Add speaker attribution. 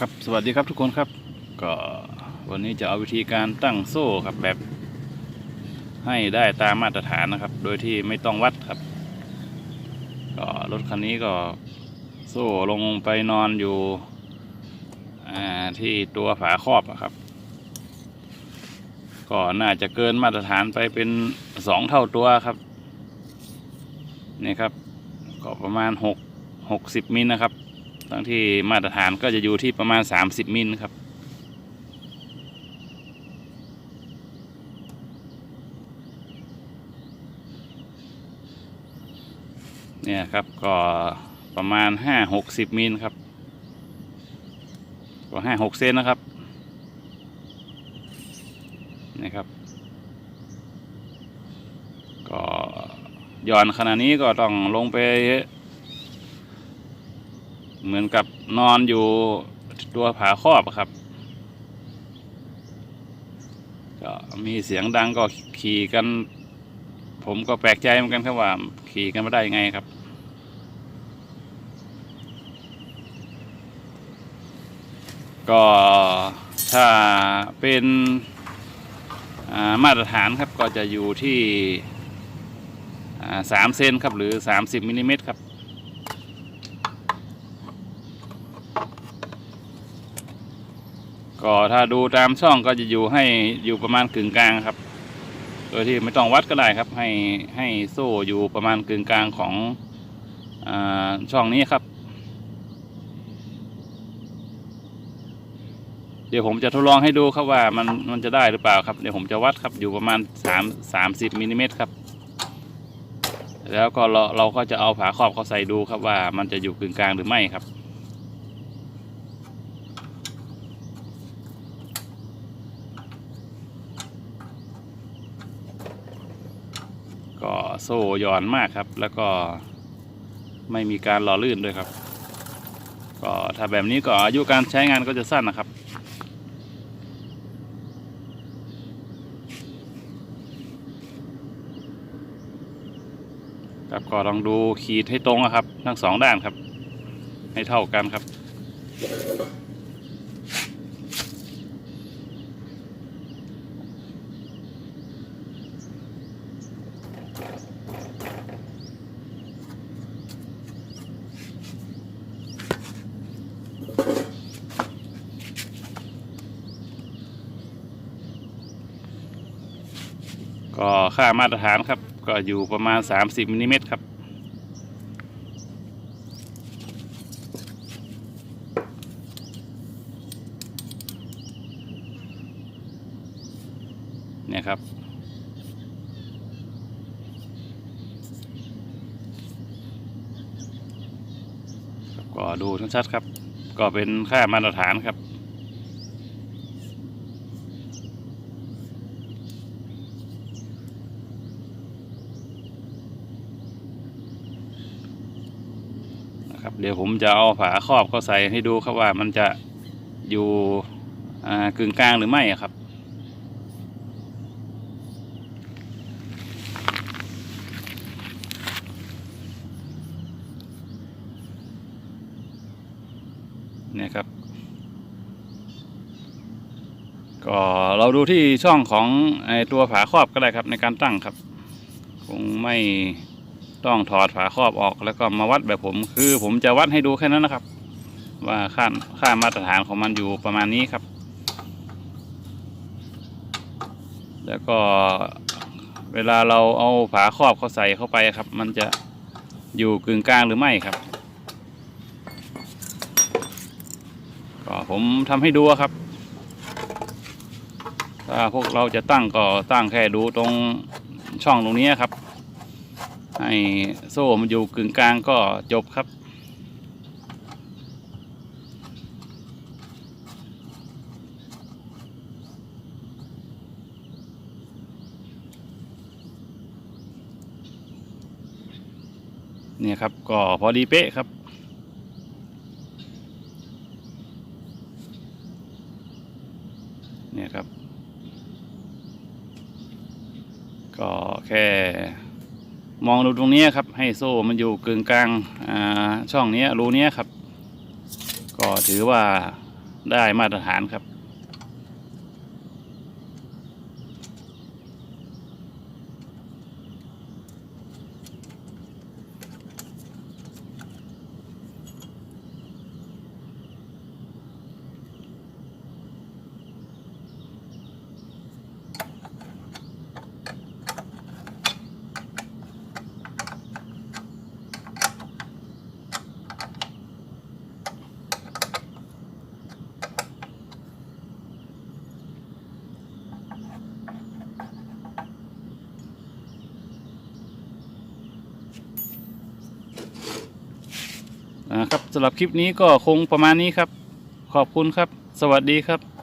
Speaker 1: ครับสวัสดีครับทุกคนครับ ก็วันนี้จะเอาวิธีการตั้งโซ่ครับแบบ ให้ได้ตามมาตรฐานนะครับ โดยที่ไม่ต้องวัดครับ ก็รถคันนี้ก็โซ่ลงไปนอนอยู่ที่ตัวฝาครอบครับ ก็น่าจะเกินมาตรฐานไปเป็นสองเท่าตัวครับนี่ครับ ก็ประมาณหกหกสิบมิลนะครับ ทั้งที่มาตรฐานก็จะอยู่ที่ประมาณ 30 มิลครับ เนี่ยครับก็ประมาณ 5 60 มิลครับ ก็ 5 6 เซนนะครับนี่ครับ ก็ย้อนขนาดนี้ก็ต้องลงไป เหมือนกับนอนอยู่ตัวผาครอบครับ ก็มีเสียงดังก็ขี่กัน ผมก็แปลกใจเหมือนกันครับว่า ขี่กันมาได้ยังไงครับ ก็ถ้าเป็นามาตรฐานครับก็จะอยู่ที่สามเซนครับหรือ 30มิลลิเมตรครับ ก็ถ้าดูตามช่องก็จะอยู่ให้อยู่ประมาณกึ่งกลางครับ โดยที่ไม่ต้องวัดก็ได้ครับ ให้ให้โซ่อยู่ประมาณกึ่งกลางของอช่องนี้ครับ เดี๋ยวผมจะทดลองให้ดูครับว่ามันมันจะได้หรือเปล่าครับ เดี๋ยวผมจะวัดครับอยู่ประมาณ3 30มิลลิเมตรครับ แล้วก็เราเราก็จะเอาฝาครอบเขาใส่ดูครับว่ามันจะอยู่กึ่งกลางหรือไม่ครับ ก็โซ่หย่อนมากครับ แล้วก็ไม่มีการหล่อลื่นด้วยครับ ก็ถ้าแบบนี้ก็อายุการใช้งานก็จะสั้นนะครับครับก็ลองดูขีดให้ตรงนะครับ ทั้งสองด้านครับ ให้เท่ากันครับ ก็ค่ามาตรฐานครับ ก็อยู่ประมาณ 30มิลลิเมตรครับ เนี่ยครับก็ดูชัดๆครับ ก็เป็นค่ามาตรฐานครับ นะครับเดี๋ยวผมจะเอาฝาครอบเข้าใส่ให้ดูครับว่ามันจะอยู่กึ่งกลางหรือไม่ครับ เนี่ยครับ ก็เราดูที่ช่องของไอตัวฝาครอบก็ได้ครับในการตั้งครับ คงไม่ ต้องถอดฝาครอบออกแล้วก็มาวัดแบบผม คือผมจะวัดให้ดูแค่นั้นนะครับ ว่าค่าค่ามาตรฐานของมันอยู่ประมาณนี้ครับ แล้วก็เวลาเราเอาฝาครอบเขาใส่เข้าไปครับ มันจะอยู่กึ่งกลางหรือไม่ครับก็ผมทำให้ดูครับ ถ้าพวกเราจะตั้งก็ตั้งแค่ดูตรงช่องตรงนี้ครับ ให้โซ่มันอยู่กึ่งกลางก็จบครับ เนี่ยครับก็พอดีเป๊ะครับเนี่ยครับ ก็แค่ มองดูตรงนี้ครับ ให้โซ่มันอยู่กึ่งกลางช่องนี้รูนี้ครับ ก็ถือว่าได้มาตรฐานครับ ครับสำหรับคลิปนี้ก็คงประมาณนี้ครับ ขอบคุณครับ สวัสดีครับ